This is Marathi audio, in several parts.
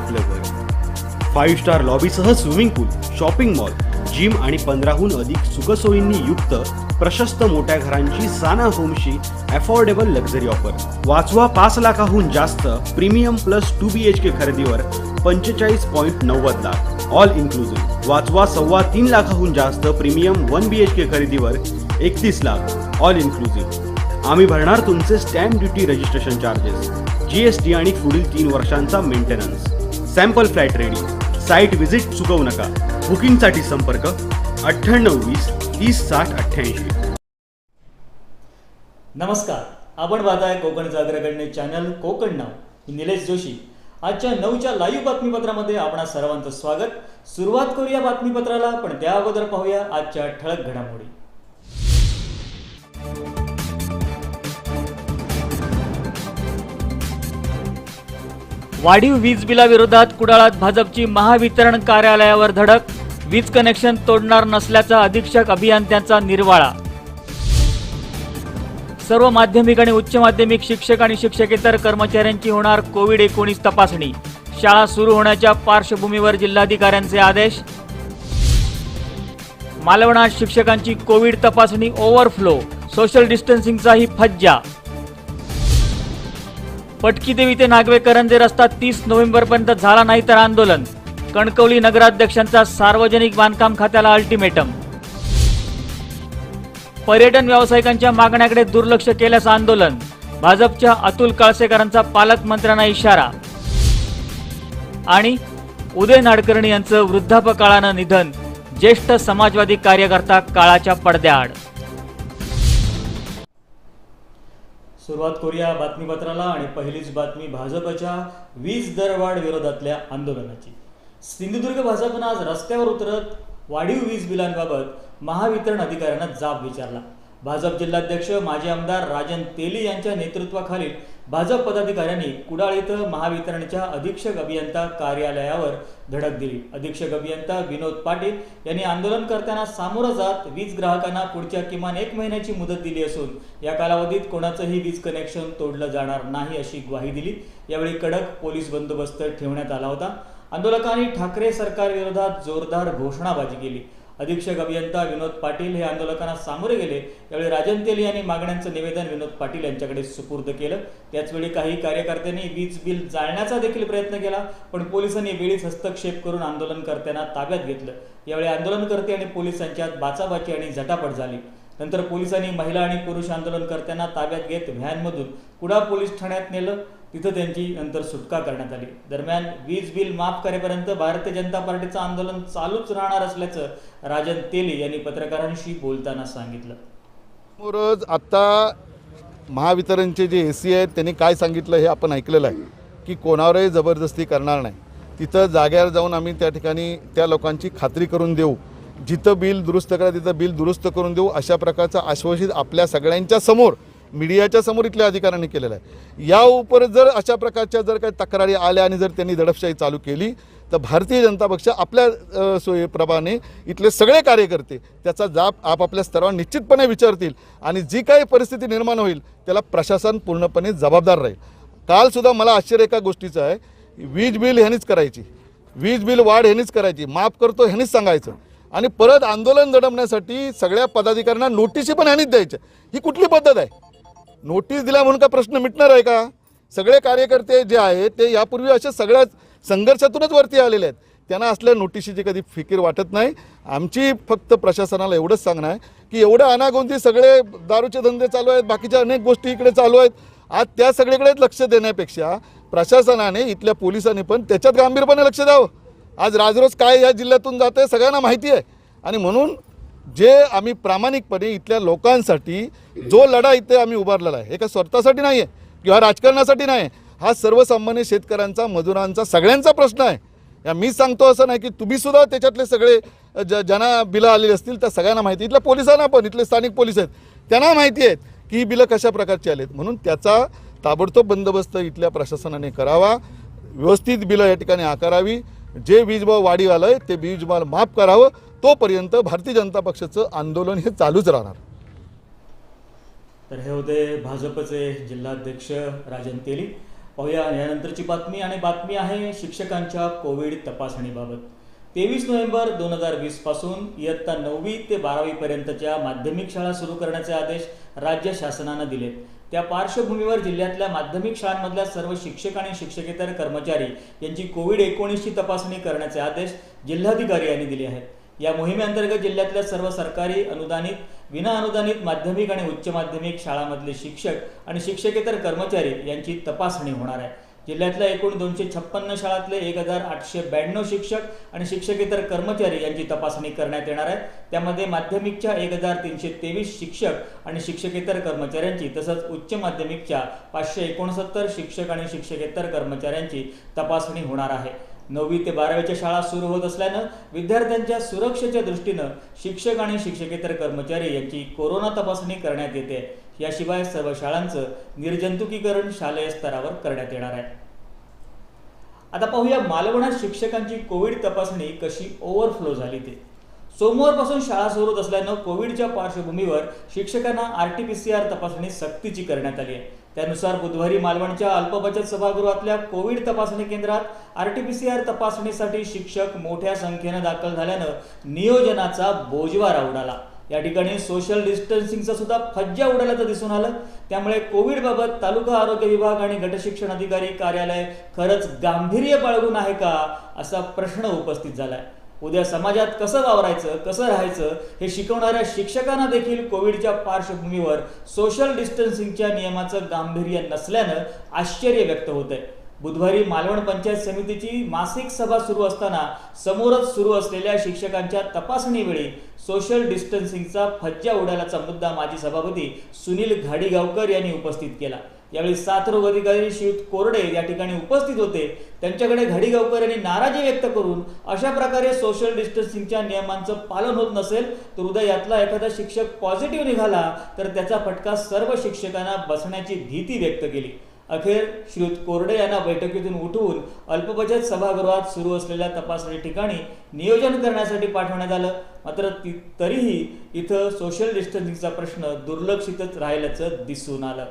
आपलं घर. Five star लॉबीसह swimming pool shopping mall gym आणि पंधराहून अधिक सुखसोयींनी युक्त प्रशस्त मोठ्या घरांची साना होमशी अफोर्डेबल लक्झरी ऑफर वाचवा पाच लाखाहून जास्त premium plus two B H K खरेदीवर पंचेचाळीस पॉईंट नव्वद लाख. ऑल इन्क्लुझिव्ह वाचवा सव्वा तीन लाखाहून जास्त premium one B H K खरेदीवर एकतीस लाख. ऑल इन्क्लुझिव्ह आम्ही भरणार तुमचे stamp duty registration charges GST आणि पुढील तीन वर्षांचा maintenance sample flat ready. Site visit चुकवू नका. बुकिंगसाठी संपर्क अठ्ठ्याण्णव वीस तीस साठ अठ्ठ्याऐंशी. नमस्कार. आपण पाहताय कोकण जागराकडणे चॅनल कोकण नाव. निलेश जोशी. आजच्या नऊच्या लाईव्ह बातमीपत्रामध्ये आपणा सर्वांचं स्वागत. सुरुवात करूया बातमीपत्राला पण त्या अगोदर पाहूया आजच्या ठळक घडामोडी. वाढीव वीज बिलाविरोधात कुडाळात भाजपची महावितरण कार्यालयावर धडक. वीज कनेक्शन तोडणार नसल्याचा अधीक्षक अभियंत्यांचा निर्वाळा. सर्व माध्यमिक आणि उच्च माध्यमिक शिक्षक आणि शिक्षकेतर कर्मचाऱ्यांची होणार कोविड एकोणीस तपासणी. शाळा सुरू होण्याच्या पार्श्वभूमीवर जिल्हाधिकाऱ्यांचे आदेश. मालवणात शिक्षकांची कोविड तपासणी ओव्हरफ्लो सोशल डिस्टन्सिंगचाही फज्जा. पटकी देवी ते नागवे करंजे रस्ता तीस नोव्हेंबरपर्यंत झाला नाही तर आंदोलन. कणकवली नगराध्यक्षांचा सार्वजनिक बांधकाम खात्याला अल्टिमेटम. पर्यटन व्यावसायिकांच्या मागण्याकडे दुर्लक्ष केल्यास आंदोलन. भाजपच्या अतुल काळसेकरांचा पालकमंत्र्यांना इशारा. आणि उदय नाडकर्णी यांचं वृद्धापकाळानं निधन. ज्येष्ठ समाजवादी कार्यकर्ता काळाच्या पडद्याआड. सुरुवात करूया बातमीपत्राला आणि पहिलीच बातमी भाजपच्या वीज दरवाढ विरोधातल्या आंदोलनाची. सिंधुदुर्ग भाजपनं आज रस्त्यावर उतरत वाढीव वीज बिलांबाबत महावितरण अधिकाऱ्यांना जाब विचारला. भाजप जिल्हाध्यक्ष माजी आमदार राजन तेली यांच्या नेतृत्वाखालील भाजप पदाधिकाऱ्यांनी कुडाळ इथं महावितरणच्या अधीक्षक अभियंता कार्यालयावर धडक दिली. अधीक्षक अभियंता विनोद पाटील यांनी आंदोलन करताना सामोरं जात वीज ग्राहकांना पुढच्या किमान एक महिन्याची मुदत दिली असून या कालावधीत कोणाचंही वीज कनेक्शन तोडलं जाणार नाही अशी ग्वाही दिली. यावेळी कडक पोलीस बंदोबस्त ठेवण्यात आला होता. आंदोलकांनी ठाकरे सरकारविरोधात जोरदार घोषणाबाजी केली. अधीक्षक अभियंता विनोद पाटील हे आंदोलकांना सामोरे गेले. त्यावेळी राजन तेली यांनी मागण्यांचं निवेदन विनोद पाटील यांच्याकडे सुपूर्द केलं. त्याचवेळी काही कार्यकर्त्यांनी वीज बिल जाळण्याचा देखील प्रयत्न केला पण पोलिसांनी वेळीच हस्तक्षेप करून आंदोलनकर्त्यांना ताब्यात घेतलं. यावेळी आंदोलनकर्ते आणि पोलिसांच्यात बाचाबाची आणि झटापट झाली. नंतर पोलिसांनी महिला आणि पुरुष आंदोलनकर्त्यांना ताब्यात घेत व्हॅनमधून कुडा पोलीस ठाण्यात नेलं. तिथं त्यांची नंतर सुटका करण्यात आली. दरम्यान वीज बिल माफ करेपर्यंत भारतीय जनता पार्टीचं आंदोलन चालूच राहणार असल्याचं राजन तेली यांनी पत्रकारांशी बोलताना सांगितलं. समोरच आत्ता महावितरणचे जे ए सी आहेत त्यांनी काय सांगितलं हे आपण ऐकलेलं आहे की कोणावरही जबरदस्ती करणार नाही. तिथं जाग्यावर जाऊन आम्ही त्या ठिकाणी त्या लोकांची खात्री करून देऊ. जिथं बिल दुरुस्त करा तिथं बिल दुरुस्त करून देऊ अशा प्रकारचं आश्वासित आपल्या सगळ्यांच्या समोर मीडियाच्या समोर इथल्या अधिकाऱ्यांनी केलेलं आहे. या उपर जर अशा प्रकारच्या जर काही तक्रारी आल्या आणि जर त्यांनी दडपशाही चालू केली तर भारतीय जनता पक्ष आपल्या अ, सोयीप्रमाणे इथले सगळे कार्यकर्ते त्याचा जाप आपापल्या स्तरावर निश्चितपणे विचारतील आणि जी काही परिस्थिती निर्माण होईल त्याला प्रशासन पूर्णपणे जबाबदार राहील. कालसुद्धा मला आश्चर्य एका गोष्टीचं आहे. वीज बिल ह्यानीच करायची. वीज बिल वाढ ह्यानीच करायची. माफ करतो ह्यानीच सांगायचं. आणि परत आंदोलन दडवण्यासाठी सगळ्या पदाधिकाऱ्यांना नोटीसी पण ह्यानीच द्यायच्या. ही कुठली पद्धत आहे? नोटीस दिल्या म्हणून का प्रश्न मिटणार आहे का? सगळे कार्यकर्ते जे आहेत ते यापूर्वी अशा सगळ्या संघर्षातूनच वरती आलेले आहेत. त्यांना असल्या नोटिशीची कधी फिकीर वाटत नाही. आमची फक्त प्रशासनाला एवढंच सांगणं आहे की एवढं अनागोंदी सगळे दारूचे धंदे चालू आहेत बाकीच्या अनेक गोष्टी इकडे चालू आहेत. आज त्या सगळीकडे लक्ष देण्यापेक्षा प्रशासनाने इथल्या पोलिसांनी पण त्याच्यात गांभीरपणे लक्ष द्यावं. आज राजरोज काय या जिल्ह्यातून जात आहे सगळ्यांना माहिती आहे. आणि म्हणून जे आम्ही प्रामाणिकपणे इथल्या लोकांसाठी जो लढा इथे आम्ही उभारलेला आहे हे काय स्वतःसाठी नाही आहे किंवा राजकारणासाठी नाही आहे हा सर्वसामान्य शेतकऱ्यांचा मजुरांचा सगळ्यांचा प्रश्न आहे. या मी सांगतो असं नाही की तुम्ही सुद्धा त्याच्यातले सगळे ज ज्यांना बिलं आलेली असतील त्या सगळ्यांना माहिती इथल्या पोलिसांना पण इथले स्थानिक पोलीस आहेत त्यांना माहिती आहेत की ही बिलं कशा प्रकारची आलेत. आहेत म्हणून त्याचा ताबडतोब बंदोबस्त इथल्या प्रशासनाने करावा. व्यवस्थित बिलं या ठिकाणी आकारावी. जे वीज वाढीव आलं आहे ते वीज माफ करावं. तोपर्यंत भारतीय जनता पक्षाचं आंदोलन हे चालूच राहणार. तर हे होते भाजपचे जिल्हाध्यक्ष राजन तेली. पाहूया यानंतरची बातमी आणि बातमी आहे शिक्षकांच्या कोविड तपासणीबाबत. तेवीस नोव्हेंबर दोन हजार वीसपासून इयत्ता नववी ते बारावी पर्यंतच्या माध्यमिक शाळा सुरू करण्याचे आदेश राज्य शासनानं दिलेत. त्या पार्श्वभूमीवर जिल्ह्यातल्या माध्यमिक शाळांमधल्या सर्व शिक्षक आणि शिक्षकेतर कर्मचारी यांची कोविड एकोणीसची तपासणी करण्याचे आदेश जिल्हाधिकारी यांनी दिले आहेत. या मोहिमेअंतर्गत जिल्ह्यातल्या सर्व सरकारी अनुदानित विना अनुदानित माध्यमिक आणि उच्च माध्यमिक शाळांमधले शिक्षक आणि शिक्षकेतर कर्मचारी यांची तपासणी होणार आहे. जिल्ह्यातल्या एकूण दोनशे छप्पन्न शाळातले एक हजार आठशे ब्याण्णव शिक्षक आणि शिक्षकेतर कर्मचारी यांची तपासणी करण्यात येणार आहे. त्यामध्ये माध्यमिकच्या एक हजार तीनशे तेवीस शिक्षक आणि शिक्षकेतर कर्मचाऱ्यांची तसंच उच्च माध्यमिकच्या पाचशे एकोणसत्तर शिक्षक आणि शिक्षकेतर कर्मचाऱ्यांची तपासणी होणार आहे. नववी ते बारावीच्या शाळा सुरू होत असल्यानं विद्यार्थ्यांच्या सुरक्षेच्या दृष्टीनं शिक्षक आणि शिक्षकेतर कर्मचारी यांची कोरोना तपासणी करण्यात येते. याशिवाय सर्व शाळांचं निर्जंतुकीकरण शालेय स्तरावर करण्यात येणार आहे. आता पाहूया मालवणात शिक्षकांची कोविड तपासणी कशी ओव्हरफ्लो झाली ते. सोमवारपासून शाळा सुरू होत असल्यानं कोविडच्या पार्श्वभूमीवर शिक्षकांना R T P C R तपासणी सक्तीची करण्यात आली आहे. त्यानुसार बुधवारी मालवणच्या अल्पबचत सभागृहातल्या कोविड तपासणी केंद्रात आरटीपीसीआर तपासणीसाठी शिक्षक मोठ्या संख्येनं दाखल झाल्यानं नियोजनाचा बोजवारा उडाला या ठिकाणी सोशल डिस्टन्सिंगचा सुद्धा फज्जा उडाल्याचं दिसून आलं. त्यामुळे कोविडबाबत तालुका आरोग्य विभाग आणि गटशिक्षण अधिकारी कार्यालय खरंच गांभीर्य बाळगून आहे का असा प्रश्न उपस्थित झालाय. उद्या समाजात कसं वावरायचं कसं राहायचं हे शिकवणाऱ्या शिक्षकांना देखील कोविडच्या पार्श्वभूमीवर सोशल डिस्टन्सिंगच्या नियमाचं गांभीर्य नसल्यानं आश्चर्य व्यक्त होत आहे बुधवारी मालवण पंचायत समितीची मासिक सभा सुरू असताना समोरच सुरू असलेल्या शिक्षकांच्या तपासणीवेळी सोशल डिस्टन्सिंगचा फज्जा उडाल्याचा मुद्दा माजी सभापती सुनील घाडीगावकर यांनी उपस्थित केला. यावेळी साथ रोग अधिकारी श्रीयुत कोरडे या ठिकाणी उपस्थित होते. त्यांच्याकडे घडीगावकर यांनी नाराजी व्यक्त करून अशा प्रकारे सोशल डिस्टन्सिंगच्या नियमांचं पालन होत नसेल तर उद्या यातला एखादा शिक्षक पॉझिटिव्ह निघाला तर त्याचा फटका सर्व शिक्षकांना बसण्याची भीती व्यक्त केली. अखेर श्रीयुत कोरडे यांना बैठकीतून उठवून अल्पबचत सभागृहात सुरू असलेल्या तपासणी ठिकाणी नियोजन करण्यासाठी पाठवण्यात आलं. मात्र ती तरीही इथं सोशल डिस्टन्सिंगचा प्रश्न दुर्लक्षितच राहिल्याचं दिसून आलं.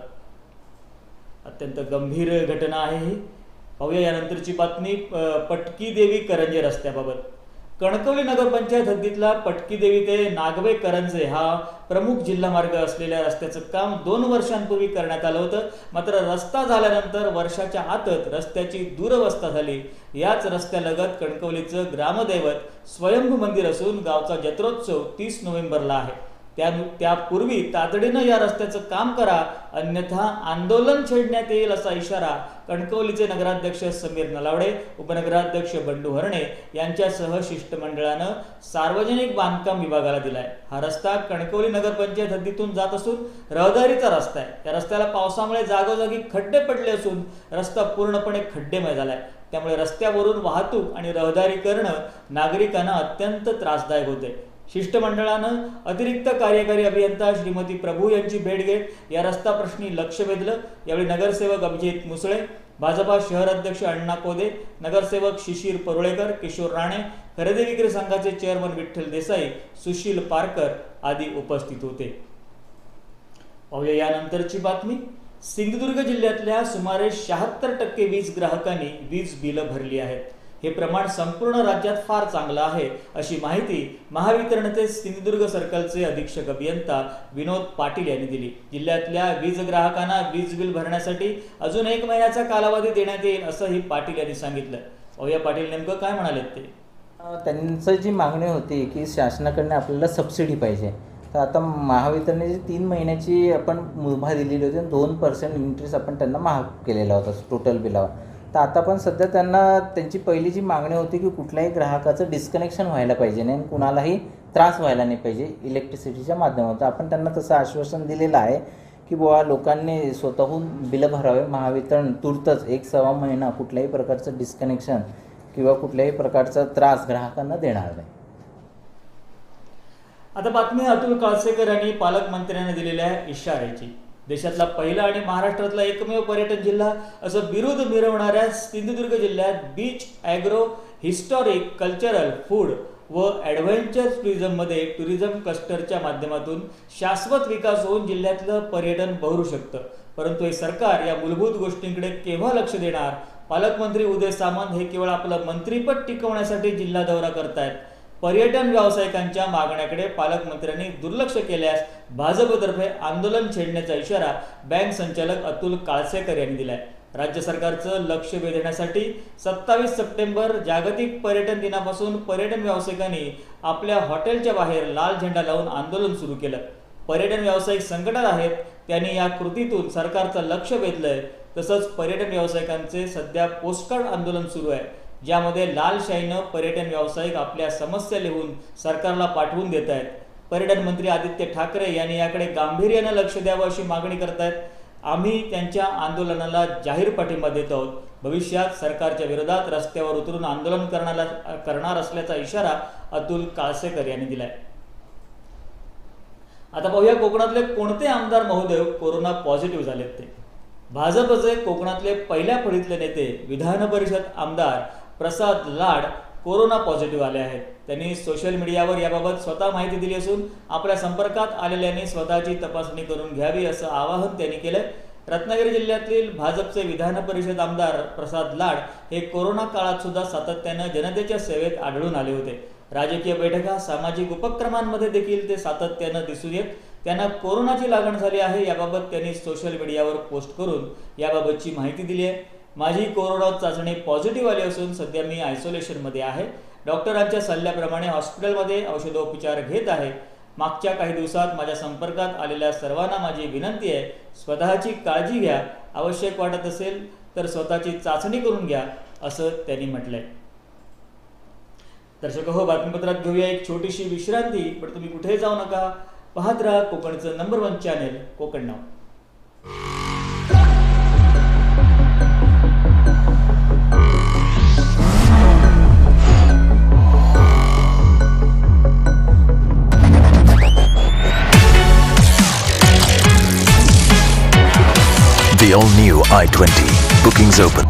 अत्यंत गंभीर घटना आहे ही. पाहूया यानंतरची बातमी पटकी देवी करंजे रस्त्याबाबत. कणकवली नगरपंचायत हद्दीतला पटकी देवी ते नागवे करंजे हा प्रमुख जिल्हा मार्ग असलेल्या रस्त्याचं काम दोन वर्षांपूर्वी करण्यात आलं होतं. मात्र रस्ता झाल्यानंतर वर्षाच्या आतच रस्त्याची दुरवस्था झाली. याच रस्त्यालगत कणकवलीचं ग्रामदैवत स्वयंभू मंदिर असून गावचा जत्रोत्सव तीस नोव्हेंबरला आहे. त्या त्यापूर्वी तातडीनं या रस्त्याचं काम करा अन्यथा आंदोलन छेडण्यात येईल असा इशारा कणकवलीचे नगराध्यक्ष समीर नलावडे उपनगराध्यक्ष बंडू हरणे यांच्यासह शिष्टमंडळानं सार्वजनिक बांधकाम विभागाला दिलाय. हा रस्ता कणकवली नगरपंचायत हद्दीतून जात असून रहदारीचा रस्ता आहे. त्या रस्त्याला पावसामुळे जागोजागी खड्डे पडले असून रस्ता पूर्णपणे खड्डेमय झालाय. त्यामुळे रस्त्यावरून वाहतूक आणि रहदारी करणं नागरिकांना अत्यंत त्रासदायक होते शिष्टमंडळानं अतिरिक्त कार्यकारी अभियंता श्रीमती प्रभू यांची भेट घेत या रस्ता प्रश्नी लक्ष वेधलं. यावेळी नगरसेवक अभिजित मुसळे भाजपा शहर अध्यक्ष अण्णा कोदे नगरसेवक शिशिर परुळेकर किशोर राणे खरेदी विक्री संघाचे चेअरमन विठ्ठल देसाई सुशील पारकर आदी उपस्थित होते. पाहूया यानंतरची बातमी. सिंधुदुर्ग जिल्ह्यातल्या सुमारे शहात्तर टक्के वीज ग्राहकांनी वीज बिलं भरली आहेत. हे प्रमाण संपूर्ण राज्यात फार चांगलं आहे अशी माहिती महावितरणचे सिंधुदुर्ग सर्कलचे अधीक्षक अभियंता विनोद पाटील यांनी दिली. जिल्ह्यातल्या वीज ग्राहकांना वीज बिल भरण्यासाठी अजून एक महिन्याचा कालावधी देण्यात येईल असंही पाटील यांनी सांगितलं. पाहूया पाटील नेमकं काय म्हणालेत ते? त्यांचं जी मागणी होती की शासनाकडनं आपल्याला सबसिडी पाहिजे. तर आता महावितरणाची तीन महिन्याची आपण मुभा दिलेली होती दोन पर्सेंट इंटरेस्ट आपण त्यांना महाग केलेला होता टोटल बिलावर तर आता पण सध्या त्यांना त्यांची पहिली जी मागणी होती की कुठल्याही ग्राहकाचं डिस्कनेक्शन व्हायला पाहिजे नाही आणि कुणालाही त्रास व्हायला नाही पाहिजे इलेक्ट्रिसिटीच्या माध्यमातून. आपण त्यांना तसं आश्वासन दिलेलं आहे की बुवा लोकांनी स्वतःहून बिलं भरावे महावितरण तुर्तच एक सव्वा महिना कुठल्याही प्रकारचं डिस्कनेक्शन किंवा कुठल्याही प्रकारचा त्रास ग्राहकांना देणार नाही. आता बातमी अतुल काळसेकर यांनी पालकमंत्र्यांना दिलेल्या इशाऱ्याची. देशातला पहिला आणि महाराष्ट्रातला एकमेव पर्यटन जिल्हा असं बिरुद मिरवणाऱ्या सिंधुदुर्ग जिल्ह्यात beach agro historic cultural food व ॲडव्हेंचर टुरिझममध्ये टुरिझम क्लस्टरच्या माध्यमातून शाश्वत विकास होऊन जिल्ह्यातलं पर्यटन बहरू शकतं. परंतु हे सरकार या मूलभूत गोष्टींकडे केव्हा लक्ष देणार? पालकमंत्री उदय सामंत हे केवळ आपलं मंत्रीपद टिकवण्यासाठी जिल्हा दौरा करतायत. पर्यटन व्यावसायिकांच्या मागण्याकडे पालकमंत्र्यांनी दुर्लक्ष केल्यास भाजपतर्फे आंदोलन छेडण्याचा इशारा बँक संचालक अतुल काळसेकर यांनी दिलाय. राज्य सरकारचं लक्ष वेधण्यासाठी सत्तावीस सप्टेंबर जागतिक पर्यटन दिनापासून पर्यटन व्यावसायिकांनी आपल्या हॉटेलच्या बाहेर लाल झेंडा लावून आंदोलन सुरू केलं. पर्यटन व्यावसायिक संकटात आहेत त्यांनी या कृतीतून सरकारचं लक्ष वेधलंय. तसंच पर्यटन व्यावसायिकांचे सध्या पोस्टकार्ड आंदोलन सुरू आहे. ज्यामध्ये लाल शाईनं पर्यटन व्यावसायिक आपल्या समस्या लिहून सरकारला पाठवून देत आहेत पर्यटन मंत्री आदित्य ठाकरे यांनी याकडे गांभीर्यानं लक्ष द्यावं अशी मागणी करत आहेत आम्ही त्यांच्या आंदोलनाला जाहीर पाठिंबा देत आहोत. भविष्यात सरकारच्या विरोधात रस्त्यावर उतरून आंदोलन करण्याला करणार असल्याचा इशारा अतुल काळसेकर यांनी दिलाय. आता पाहूया कोकणातले कोणते आमदार महोदय कोरोना पॉझिटिव्ह झालेत ते. भाजपचे कोकणातले पहिल्या फळीतले नेते विधान परिषद आमदार प्रसाद लाड कोरोना पॉझिटिव्ह आले आहेत. त्यांनी सोशल मीडियावर याबाबत स्वतः माहिती दिली असून आपल्या संपर्कात आलेल्यांनी स्वतःची तपासणी करून घ्यावी असं आवाहन त्यांनी केलं रत्नागिरी जिल्ह्यातील भाजपचे विधान परिषद आमदार प्रसाद लाड हे कोरोना काळात सुद्धा सातत्यानं जनतेच्या सेवेत आढळून आले होते. राजकीय बैठका सामाजिक उपक्रमांमध्ये देखील ते सातत्यानं दिसून येत. त्यांना कोरोनाची लागण झाली आहे याबाबत त्यांनी सोशल मीडियावर पोस्ट करून याबाबतची माहिती दिली आहे. माझी कोरोना चाचणी पॉझिटिव्ह आली असून सध्या मी आयसोलेशनमध्ये आहे. डॉक्टरांच्या सल्ल्याप्रमाणे हॉस्पिटलमध्ये औषधोपचार घेत आहे. मागच्या काही दिवसात माझ्या संपर्कात आलेल्या सर्वांना माझी विनंती आहे स्वतःची काळजी घ्या. आवश्यक वाटत असेल तर स्वतःची चाचणी करून घ्या असं त्यांनी म्हटलंय. दर्शक हो बातमीपत्रात घेऊया एक छोटीशी विश्रांती पण तुम्ही कुठे जाऊ नका. पाहत राहा कोकणचं नंबर वन चॅनेल कोकण नाव The all new i20. Bookings open.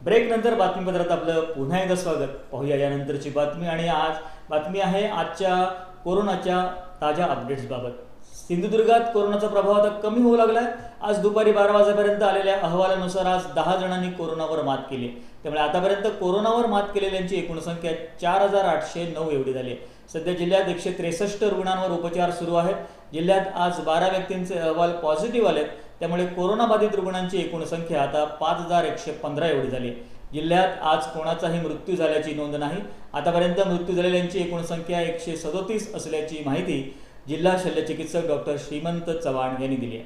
Break नंतर बातमीपत्रात आपलं पुन्हा एकदा स्वागत पाहूया यानंतरची बातमी आणि आज बातमी आहे आजच्या कोरोनाच्या ताज्या अपडेट्स बाबत सिंधुदुर्गात कोरोनाचा प्रभाव आता कमी होऊ लागलाय आज दुपारी बारा वाजेपर्यंत आलेल्या अहवालानुसार आज दहा जणांनी कोरोनावर मात केली त्यामुळे आतापर्यंत कोरोनावर मात केलेल्यांची एकूण संख्या चार हजार आठशे नऊ एवढी झाली आहे. सध्या जिल्ह्यात एकशे त्रेसष्ट रुग्णांवर उपचार सुरू आहेत. जिल्ह्यात आज बारा व्यक्तींचे अहवाल पॉझिटिव्ह आलेत. त्यामुळे कोरोनाबाधित रुग्णांची एकूण संख्या आता पाच हजार एकशे पंधरा एवढी झाली आहे. जिल्ह्यात आज कोणाचाही मृत्यू झाल्याची नोंद नाही. आतापर्यंत मृत्यू झालेल्यांची एकूण संख्या एकशे सदोतीस असल्याची माहिती जिल्हा शल्यचिकित्सक डॉक्टर श्रीमंत चव्हाण यांनी दिली आहे.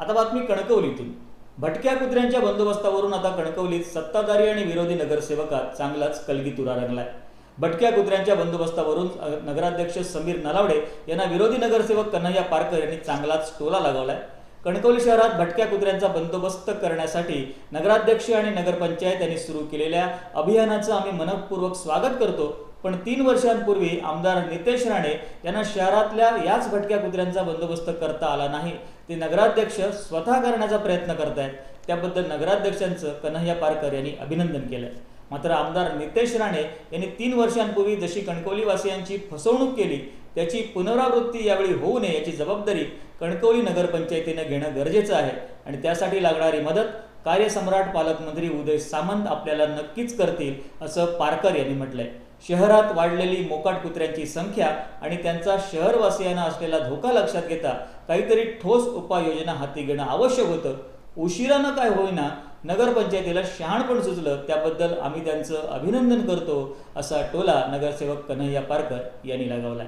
आता बातमी कणकवलीतून. भटक्या कुत्र्यांच्या बंदोबस्तावरून आता कणकवलीत सत्ताधारी आणि विरोधी नगरसेवकात चांगलाच कलगीतुरा रंगलाय. भटक्या कुत्र्यांच्या बंदोबस्तावरून नगराध्यक्ष समीर नलावडे यांना विरोधी नगरसेवक कन्हैया पारकर यांनी चांगलाच टोला लगावलाय. कणकवली शहरात भटक्या कुत्र्यांचा बंदोबस्त करण्यासाठी नगराध्यक्ष आणि नगरपंचायत यांनी सुरू केलेल्या अभियानाचं आम्ही मनपूर्वक स्वागत करतो. पण तीन वर्षांपूर्वी आमदार नितेश राणे यांना शहरातल्या याच भटक्या कुत्र्यांचा बंदोबस्त करता आला नाही. ते नगराध्यक्ष स्वतः करण्याचा प्रयत्न करतायत. त्याबद्दल नगराध्यक्षांचं कन्हैया पारकर यांनी अभिनंदन केलंय. मात्र आमदार नितेश राणे यांनी तीन वर्षांपूर्वी जशी कणकवलीवासियांची फसवणूक केली त्याची पुनरावृत्ती यावेळी होऊ नये याची जबाबदारी कणकवली नगरपंचायतीनं घेणं गरजेचं आहे आणि त्यासाठी लागणारी मदत कार्यसम्राट पालकमंत्री उदय सामंत आपल्याला नक्कीच करतील असं पारकर यांनी म्हटलंय. शहरात वाढलेली मोकाट कुत्र्यांची संख्या आणि त्यांचा शहरवासियांना असलेला धोका लक्षात घेता काहीतरी ठोस उपाययोजना हाती घेणं आवश्यक होतं. उशिरानं काय होईना नगरपंचायतीला शहाणपण सुचलं त्याबद्दल आम्ही त्यांचं अभिनंदन करतो असा टोला नगरसेवक कन्हैया पारकर यांनी लगावलाय.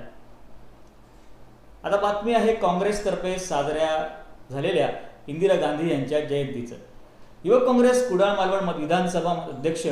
आता बातमी आहे काँग्रेसतर्फे साजऱ्या झालेल्या इंदिरा गांधी यांच्या जयंतीचं. युवक काँग्रेस कुडाळ मालवण विधानसभा अध्यक्ष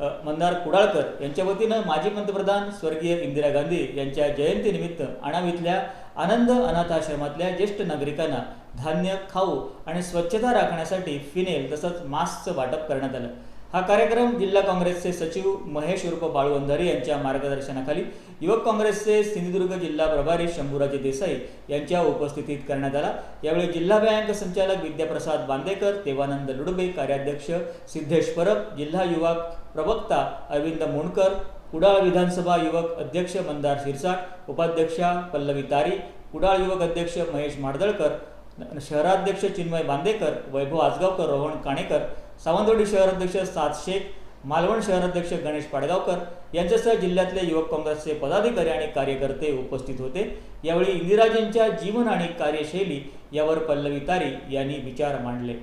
मंदार कुडाळकर यांच्या वतीनं माजी पंतप्रधान स्वर्गीय इंदिरा गांधी यांच्या जयंतीनिमित्त आणावीतल्या आनंद अनाथाश्रमातल्या ज्येष्ठ नागरिकांना धान्य खाऊ आणि स्वच्छता राखण्यासाठी फिनेल तसंच मास्कचं वाटप करण्यात आलं. हा कार्यक्रम जिल्हा काँग्रेसचे सचिव महेश उर्फ बाळू यांच्या मार्गदर्शनाखाली युवक काँग्रेसचे सिंधुदुर्ग जिल्हा प्रभारी शंभूराजे देसाई यांच्या उपस्थितीत करण्यात आला. यावेळी जिल्हा बँक संचालक विद्याप्रसाद बांदेकर देवानंद लुडबे कार्याध्यक्ष सिद्धेश परब जिल्हा युवा प्रवक्ता अरविंद मोणकर कुडाळ विधानसभा युवक अध्यक्ष मंदार शिरसाट उपाध्यक्षा पल्लवी तारी कुडाळ युवक अध्यक्ष महेश माडदळकर शहराध्यक्ष चिन्मय बांदेकर वैभव आजगावकर रोहन काणेकर सावंतवाडी शहराध्यक्ष सात शेख मालवण शहराध्यक्ष गणेश पाडगावकर यांच्यासह जिल्ह्यातले युवक काँग्रेसचे पदाधिकारी आणि कार्यकर्ते उपस्थित होते. यावेळी इंदिराजींच्या जीवन आणि कार्यशैली यावर पल्लवी तारी यांनी विचार मांडले.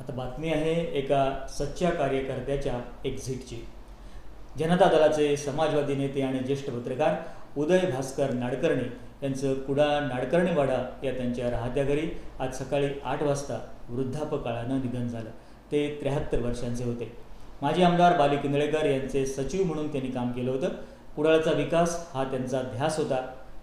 आता बातमी आहे एका सच्च्या कार्यकर्त्याच्या एक्झिटची जनता दलाचे समाजवादी नेते आणि ज्येष्ठ पत्रकार उदय भास्कर नाडकर्णी यांचं कुडाळ नाडकर्णीवाडा या त्यांच्या राहत्या घरी आज सकाळी आठ वाजता वृद्धापकाळानं निधन झालं. ते त्र्याहत्तर वर्षांचे होते. माजी आमदार बाली किंदळेकर यांचे सचिव म्हणून त्यांनी काम केलं होतं. कुडाळचा विकास हा त्यांचा ध्यास होता.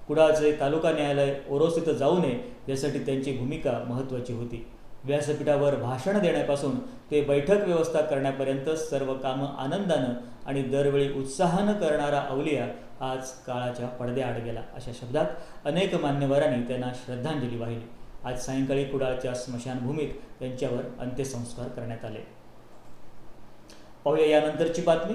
कुडाळचे तालुका न्यायालय ओरोस इथं जाऊ नये यासाठी त्यांची भूमिका महत्त्वाची होती. व्यासपीठावर भाषण देण्यापासून ते बैठक व्यवस्था करण्यापर्यंत सर्व कामं आनंदानं आणि दरवेळी उत्साहानं करणारा अवलिया आज काळाच्या पडद्याआड गेला अशा शब्दात अनेक मान्यवरांनी त्यांना श्रद्धांजली वाहिली. आज सायंकाळी कुडाळच्या स्मशानभूमीत त्यांच्यावर अंत्यसंस्कार करण्यात आले. पाहूया यानंतरची बातमी.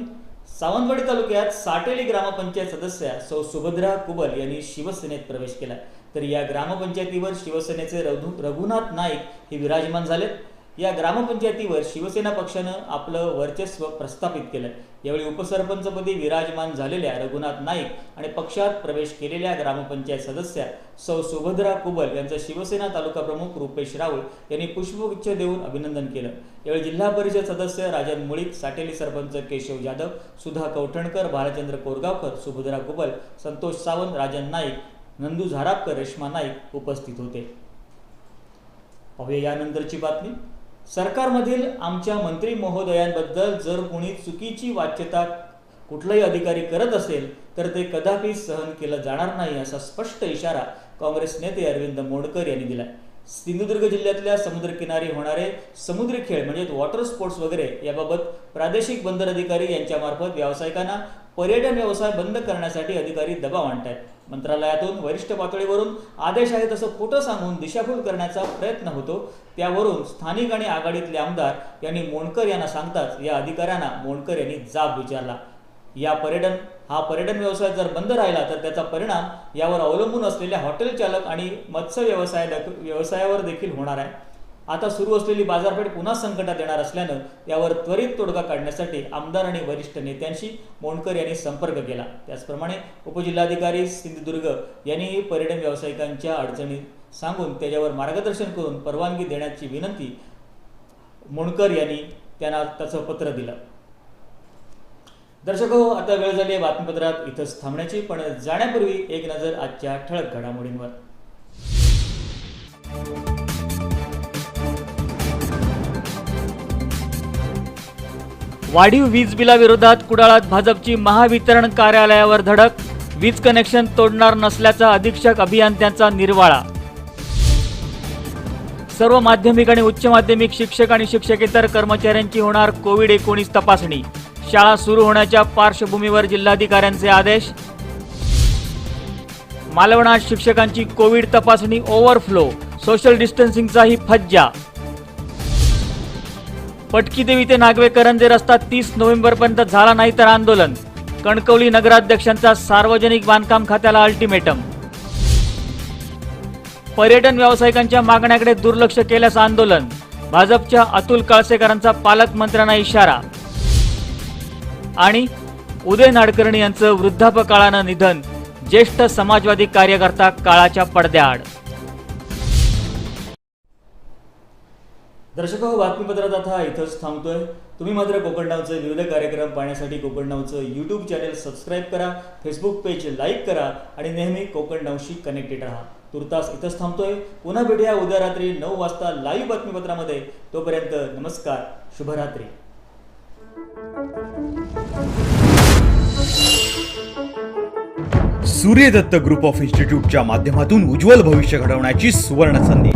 सावंतवाडी तालुक्यात साटेली ग्रामपंचायत सदस्या सौ सुभद्रा कुबल यांनी शिवसेनेत प्रवेश केला. तर या ग्रामपंचायतीवर शिवसेनेचे रघु रघुनाथ नाईक हे विराजमान झालेत. या ग्रामपंचायतीवर शिवसेना पक्षानं आपलं वर्चस्व प्रस्थापित केलं. यावेळी उपसरपंचपदी विराजमान झालेल्या रघुनाथ नाईक आणि पक्षात प्रवेश केलेल्या ग्रामपंचायत सदस्या सौ सुभद्रा कुबल यांचं शिवसेना तालुका प्रमुख रुपेश राऊळ यांनी पुष्पगुच्छ देऊन अभिनंदन केलं. यावेळी जिल्हा परिषद सदस्य राजन मुळीक साटेली सरपंच केशव जाधव सुधा कवठणकर भालचंद्र कोरगावकर सुभद्रा कुबल संतोष सावंत राजन नाईक नंदू झारापकर रेश्मा नाईक उपस्थित होते. पाहूया यानंतरची बातमी. सरकारमधील आमच्या मंत्री महोदयांबद्दल जर कोणी चुकीची वाच्यता कुठलाही अधिकारी करत असेल तर ते कदापि सहन केलं जाणार नाही असा स्पष्ट इशारा काँग्रेस नेते अरविंद मोडकर यांनी दिला सिंधुदुर्ग जिल्ह्यातल्या समुद्रकिनारी होणारे समुद्री खेळ म्हणजे वॉटर स्पोर्ट्स वगैरे याबाबत प्रादेशिक बंदर अधिकारी यांच्यामार्फत व्यावसायिकांना पर्यटन व्यवसाय बंद करण्यासाठी अधिकारी दबाव आणतायत. मंत्रालयातून वरिष्ठ पातळीवरून आदेश आहे तसं खोटं सांगून दिशाभूल करण्याचा प्रयत्न होतो. त्यावरून स्थानिक आणि आघाडीतले आमदार यांनी मोणकर यांना सांगताच या अधिकाऱ्यांना मोणकर यांनी जाब विचारला. या पर्यटन हा पर्यटन व्यवसाय जर बंद राहिला तर त्याचा परिणाम यावर अवलंबून असलेल्या हॉटेल चालक आणि मत्स्य व्यवसाय व्यवसायावर देखील होणार आहे. आता सुरू असलेली बाजारपेठ पुन्हा संकटात येणार असल्यानं यावर त्वरित तोडगा काढण्यासाठी आमदार आणि वरिष्ठ नेत्यांशी मोणकर यांनी संपर्क केला. त्याचप्रमाणे उपजिल्हाधिकारी सिंधुदुर्ग यांनीही पर्यटन व्यावसायिकांच्या अडचणी सांगून त्याच्यावर मार्गदर्शन करून परवानगी देण्याची विनंती मोणकर यांनी त्यांना त्याचं पत्र दिलं. दर्शक हो आता वेळ झाली आहे बातमीपत्रात. इथंच थांबण्याची पण जाण्यापूर्वी एक नजर आजच्या ठळक घडामोडींवर. वाढीव वीज बिलाविरोधात कुडाळात भाजपची महावितरण कार्यालयावर धडक. वीज कनेक्शन तोडणार नसल्याचा अधीक्षक अभियंत्यांचा निर्वाळा. सर्व माध्यमिक आणि उच्च माध्यमिक शिक्षक आणि शिक्षकेतर कर्मचाऱ्यांची होणार कोविड एकोणीस तपासणी. शाळा सुरू होण्याच्या पार्श्वभूमीवर जिल्हाधिकाऱ्यांचे आदेश. मालवणात शिक्षकांची कोविड तपासणी ओव्हरफ्लो सोशल डिस्टन्सिंगचाही फज्जा. पटकी देवी ते नागवे करंजे रस्ता तीस नोव्हेंबर पर्यंत झाला नाही तर आंदोलन. कणकवली नगराध्यक्षांचा सार्वजनिक बांधकाम खात्याला अल्टिमेटम. पर्यटन व्यावसायिकांच्या मागण्याकडे दुर्लक्ष केल्यास आंदोलन. भाजपच्या अतुल काळसेकरांचा पालकमंत्र्यांना इशारा. आणि उदय नाडकर्णी यांचं वृद्धापकाळानं निधन. ज्येष्ठ समाजवादी कार्यकर्ता काळाच्या पडद्याआड. दर्शक हो बातमीपत्रात आता इथंच थांबतोय. तुम्ही मात्र कोकण नावचे विविध कार्यक्रम पाहण्यासाठी कोकण नावचं यूट्यूब चॅनल सबस्क्राईब करा फेसबुक पेज लाईक करा आणि नेहमी कोकण नावशी कनेक्टेड राहा. तुर्तास इथंच थांबतोय. पुन्हा भेटूया उद्या रात्री नऊ वाजता लाईव्ह बातमीपत्रामध्ये. तोपर्यंत नमस्कार शुभरात्री. सूर्यदत्त ग्रुप ऑफ इन्स्टिट्यूटच्या माध्यमातून उज्ज्वल भविष्य घडवण्याची सुवर्ण संधी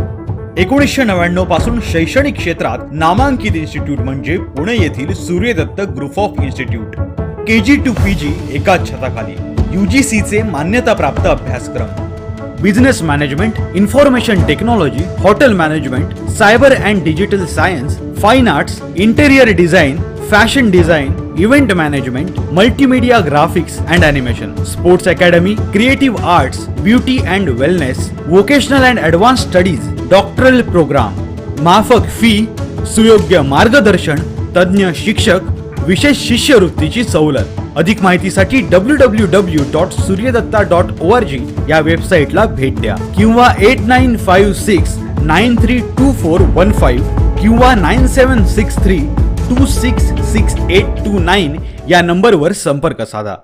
एकोणीसशे नव्याण्णवपासून शैक्षणिक क्षेत्रात नामांकित इन्स्टिट्यूट म्हणजे पुणे येथील Suryadatta group of institute. K G to P G एकाच छताखाली. चे मान्यताप्राप्त अभ्यासक्रम. Business management information technology hotel management cyber and digital science fine arts interior design fashion design event management multimedia graphics and animation sports academy creative arts beauty and wellness vocational and advance studies doctoral program माफक फी सुयोग्य मार्गदर्शन तज्ज्ञ शिक्षक विशेष शिष्यवृत्तीची सवलत. अधिक माहितीसाठी W W W dot Suryadatta dot O R G या वेबसाईटला भेट द्या. किंवा eight nine five six nine three two four one five किंवा nine seven six three two six six eight two nine या नंबरवर संपर्क साधा.